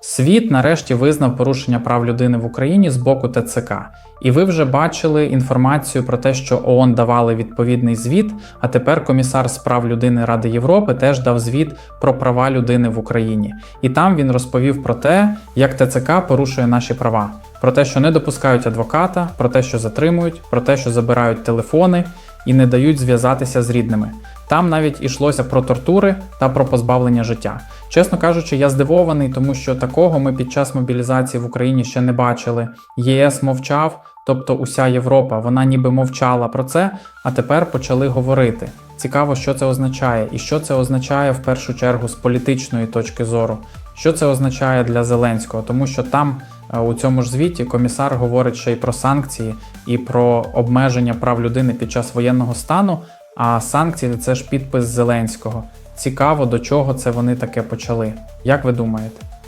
Світ нарешті визнав порушення прав людини в Україні з боку ТЦК. І ви вже бачили інформацію про те, що ООН давали відповідний звіт. А тепер комісар з прав людини Ради Європи теж дав звіт про права людини в Україні. І там він розповів про те, як ТЦК порушує наші права, про те, що не допускають адвоката, про те, що затримують, про те, що забирають телефони і не дають зв'язатися з рідними. Там навіть ішлося про тортури та про позбавлення життя. Чесно кажучи, я здивований, тому що такого ми під час мобілізації в Україні ще не бачили. ЄС мовчав, тобто уся Європа, вона ніби мовчала про це, а тепер почали говорити. Цікаво, що це означає, і що це означає в першу чергу з політичної точки зору. Що це означає для Зеленського, тому що там е, у цьому ж звіті комісар говорить ще й про санкції і про обмеження прав людини під час воєнного стану. А санкції це ж підпис Зеленського. Цікаво, до чого це вони таке почали. Як ви думаєте?